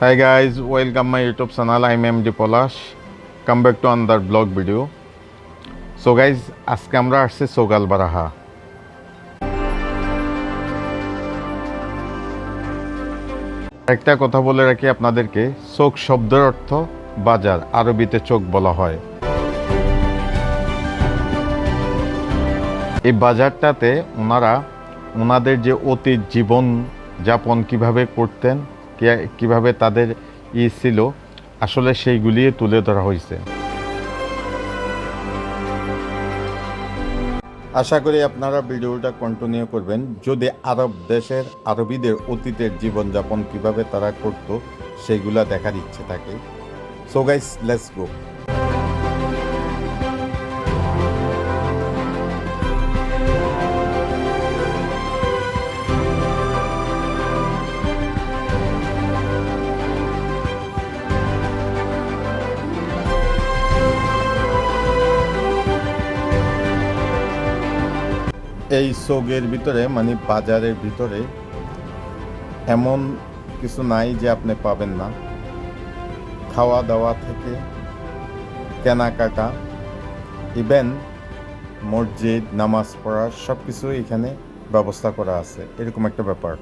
Hi guys, welcome my YouTube channel. I'm MD Polash. Come back to another blog video. So guys, আজকে আমরা আসছি সোগাল বারাহা একটা কথা বলে রাখি আপনাদেরকে চোখ শব্দের অর্থ বাজার আরবিতে চোখ বলা হয় এই বাজারটাতে ওনারা ওনাদের যে অতীত জীবন যাপন কীভাবে করতেন কীভাবে তাদের ই ছিল, আসলে সেইগুলি তুলে ধরা হয়েছে। আশা করি আপনারা ভিডিওটা কন্টিনিউ করবেন। যদি আরব দেশের আরবিদের অতীতের জীবনযাপন কীভাবে তারা করত, সেগুলা দেখার ইচ্ছে থাকে। সো গাইস লেটস গো এই সোগের ভিতরে মানে বাজারের ভিতরে, এমন কিছু নাই যে আপনি পাবেন না। খাওয়া দাওয়া থেকে কেনাকাটা, ইভেন মসজিদ, নামাজ পড়া সব কিছু এখানে ব্যবস্থা করা আছে। এরকম একটা ব্যাপার।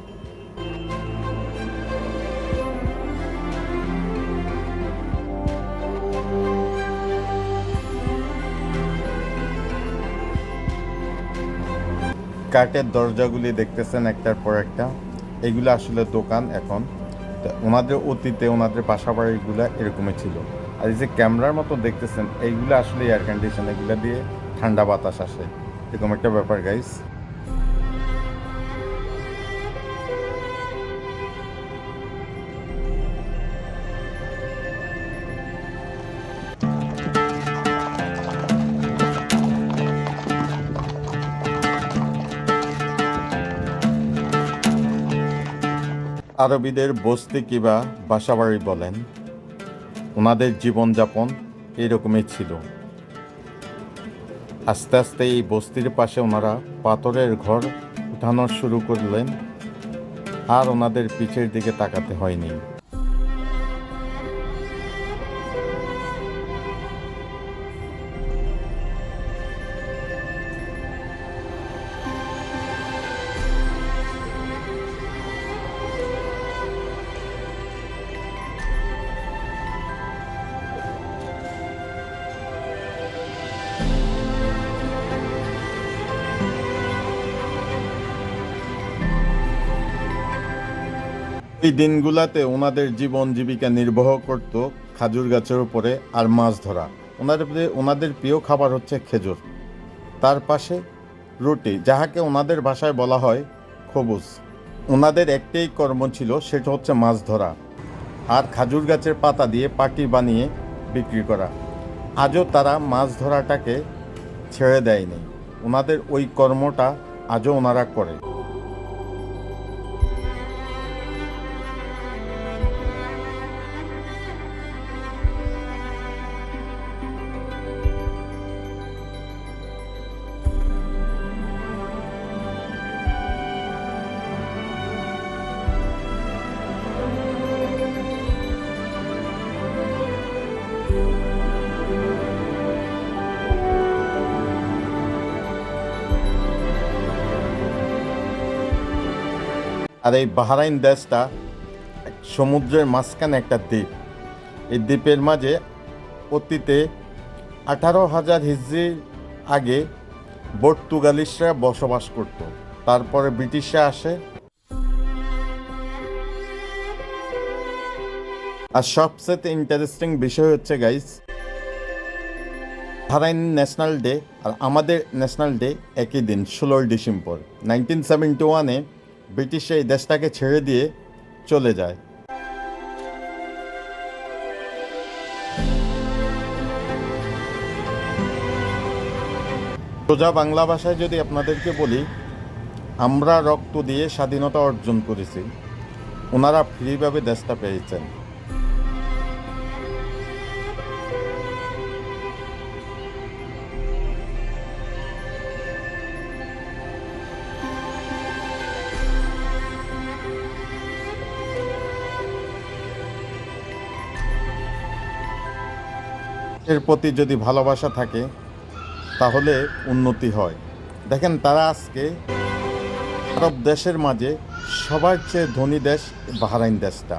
কাঠের দরজাগুলি দেখতেছেন একটার পর একটা। এগুলো আসলে দোকান এখন। ওনাদের অতীতে, ওনাদের বাসা বাড়িগুলো এরকমই ছিল। আর এই যে ক্যামেরার মতো দেখতেছেন, এইগুলো আসলে এয়ার কন্ডিশন এগুলো দিয়ে ঠান্ডা বাতাস আসে। এরকম একটা ব্যাপার গাইস আরবিদের বস্তি কিবা বাসাবাড়ি বলেন, ওনাদের জীবনযাপন এরকমই ছিল। আস্তে আস্তে এই বস্তির পাশে ওনারা পাথরের ঘর উঠানো শুরু করলেন, আর ওনাদের পিছের দিকে তাকাতে হয়নি। এই দিনগুলাতে ওনাদের জীবন জীবিকা নির্বাহ করত খাজুর গাছের উপরে আর মাছ ধরা। ওনাদের ওনাদের প্রিয় খাবার হচ্ছে খেজুর। তার পাশে রুটি, যাহাকে ওনাদের ভাষায় বলা হয় খবুজ। ওনাদের একটাই কর্ম ছিল, সেটা হচ্ছে মাছ ধরা আর খাজুর গাছের পাতা দিয়ে পাটি বানিয়ে বিক্রি করা। আজও তারা মাছ ধরাটাকে ছেড়ে দেয়নি। ওনাদের ওই কর্মটা আজও ওনারা করে। আর এই বাহারাইন দেশটা সমুদ্রের মাঝখানে একটা দ্বীপ। এই দ্বীপের মাঝে অতীতে আঠারো হাজার হিজড়ির আগে পর্তুগালিসরা বসবাস করত। তারপরে ব্রিটিশরা আসে আর সবচেয়ে ইন্টারেস্টিং বিষয় হচ্ছে গাইস বাহরাইন ন্যাশনাল ডে আর আমাদের ন্যাশনাল ডে একই দিন, ষোলোই ডিসেম্বর। নাইনটিন সেভেন্টি ওয়ানে ব্রিটিশ এই দেশটাকে ছেড়ে দিয়ে চলে যায়। সোজা বাংলা ভাষায় যদি আপনাদেরকে বলি, আমরা রক্ত দিয়ে স্বাধীনতা অর্জন করেছি। ওনারা ফ্রিভাবে দেশটা পেয়েছেন। এর প্রতি যদি ভালোবাসা থাকে, তাহলে উন্নতি হয়। দেখেন তারা আজকে আরব দেশের মাঝে সবার চেয়ে ধনী দেশ বাহরাইন দেশটা।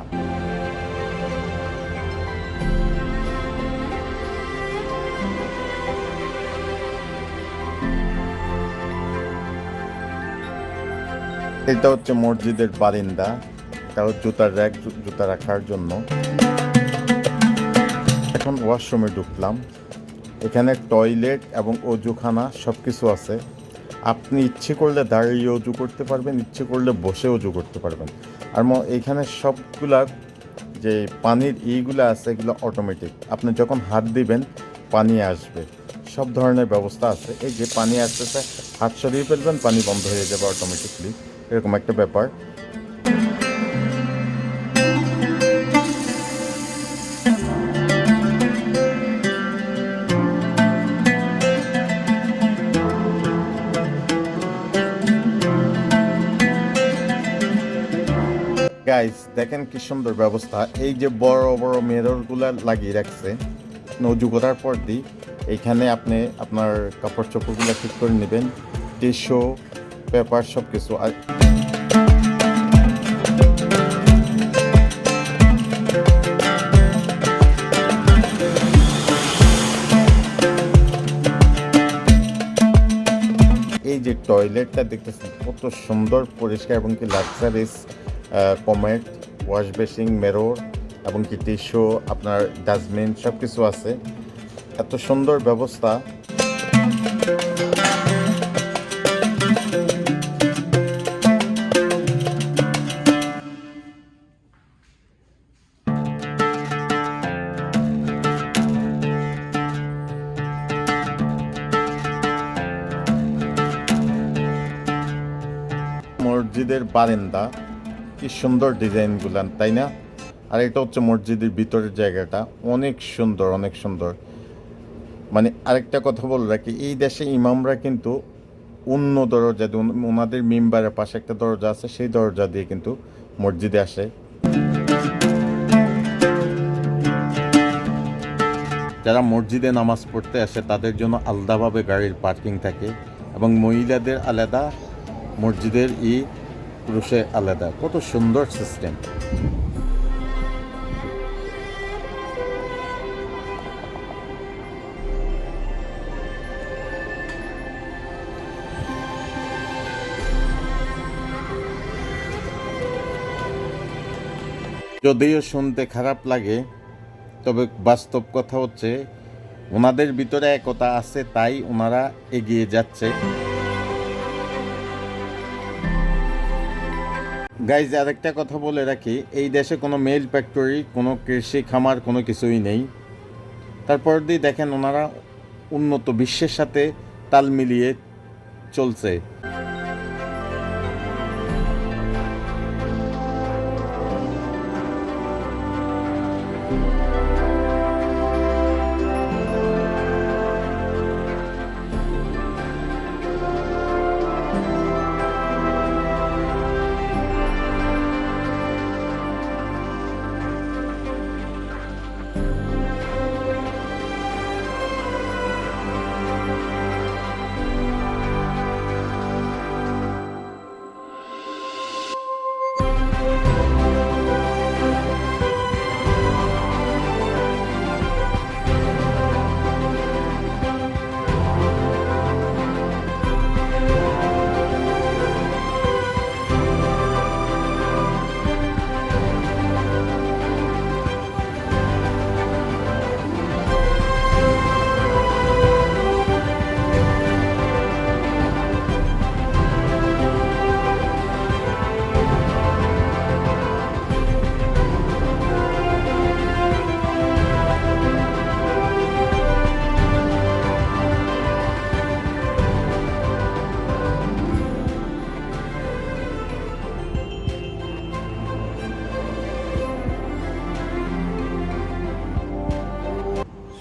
এটা হচ্ছে মসজিদের বারিন্দা, এটা জুতার র্যাক জুতা রাখার জন্য। এখন ওয়াশরুমে ঢুকলাম। এখানে টয়লেট এবং অজুখানা সব কিছু আছে। আপনি ইচ্ছে করলে দাঁড়িয়ে অজু করতে পারবেন, ইচ্ছে করলে বসে অজু করতে পারবেন। আর এখানে সবগুলা যে পানির ইগুলো আছে, এগুলো অটোমেটিক আপনি যখন হাত দিবেন, পানি আসবে। সব ধরনের ব্যবস্থা আছে। এই যে পানি আসতেছে, হাত সরিয়ে ফেলবেন, পানি বন্ধ হয়ে যাবে অটোমেটিকলি এরকম একটা ব্যাপার। গাইস দেখেন কি সুন্দর ব্যবস্থা। এই যে বড় বড় মিররগুলো লাগিয়ে রাখছে, নজু করার পর দিই এইখানে আপনি আপনার কাপড় চোপড়গুলো ঠিক করে নেবেন, টিস্যু, পেপার সব কিছু আর এই যে টয়লেটটা দেখতেছেন, কত সুন্দর, পরিষ্কার এবং কি luxurious commode wash basin mirror এবং কি টিস্যু আপনার ডাস্টবিন সব কিছু আছে। এত সুন্দর ব্যবস্থা। মসজিদের বারেন্দা কি সুন্দর ডিজাইন গুলান তাই না? আর এটা হচ্ছে মসজিদের ভিতরের জায়গাটা। অনেক সুন্দর অনেক সুন্দর। মানে আরেকটা কথা বলে রাখি, এই দেশে ইমামরা কিন্তু অন্য দরজা দিয়ে ওনাদের মেম্বারের পাশে একটা দরজা আছে, সেই দরজা দিয়ে কিন্তু মসজিদে আসে। যারা মসজিদে নামাজ পড়তে আসে, তাদের জন্য আলাদাভাবে গাড়ির পার্কিং থাকে এবং মহিলাদের আলাদা মসজিদের ই পুরুষের আলাদা। কত সুন্দর সিস্টেম যদিও শুনতে খারাপ লাগে, তবে বাস্তব কথা হচ্ছে, ওনাদের ভিতরে একতা আছে, তাই ওনারা এগিয়ে যাচ্ছে। গাইজ আরেকটা কথা বলে রাখি, এই দেশে কোনো মেল ফ্যাক্টরি কোনো কৃষি খামার, কোনো কিছুই নেই। তারপর দিয়ে দেখেন ওনারা উন্নত, বিশ্বের সাথে তাল মিলিয়ে চলছে।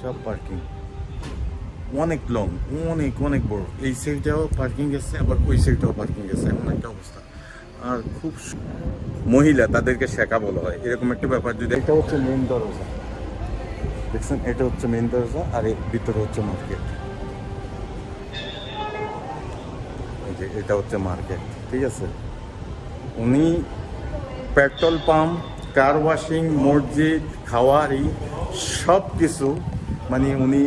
সব পার্কিং অনেক লং অনেক অনেক বড়। এই সাইডটাও পার্কিং গেছে আবার ওই সাইডটাও পার্কিং গেছে এমন একটা অবস্থা। আর খুব মহিলা তাদেরকে শেখা বলা হয়। এরকম একটা ব্যাপার যদি এটা হচ্ছে মেন দরজা। দেখছেন, এটা হচ্ছে মেন দরজা, আর এর ভিতরে হচ্ছে মার্কেট যে, এটা হচ্ছে মার্কেট ঠিক আছে? উনি পেট্রোল পাম্প কার ওয়াশিং মসজিদ, খাওয়ারি সব কিছু মানে উনি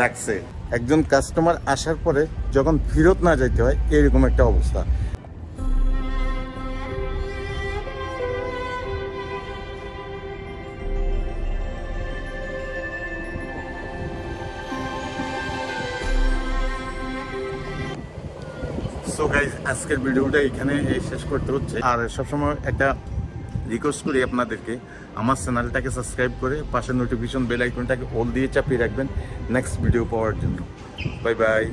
রাখছে। একজন কাস্টমার আসার পরে যখন ফেরত না যাইতে হয়, এরকম একটা অবস্থা। আজকের ভিডিওটা এখানে শেষ করতে হচ্ছে। আর সবসময় একটা রিকোয়েস্ট করি আপনাদেরকে, আমার চ্যানেলটাকে সাবস্ক্রাইব করে পাশে নোটিফিকেশন বেল আইকনটাকে অল দিয়ে চাপিয়ে রাখবেন নেক্সট ভিডিও পাওয়ার জন্য। Bye bye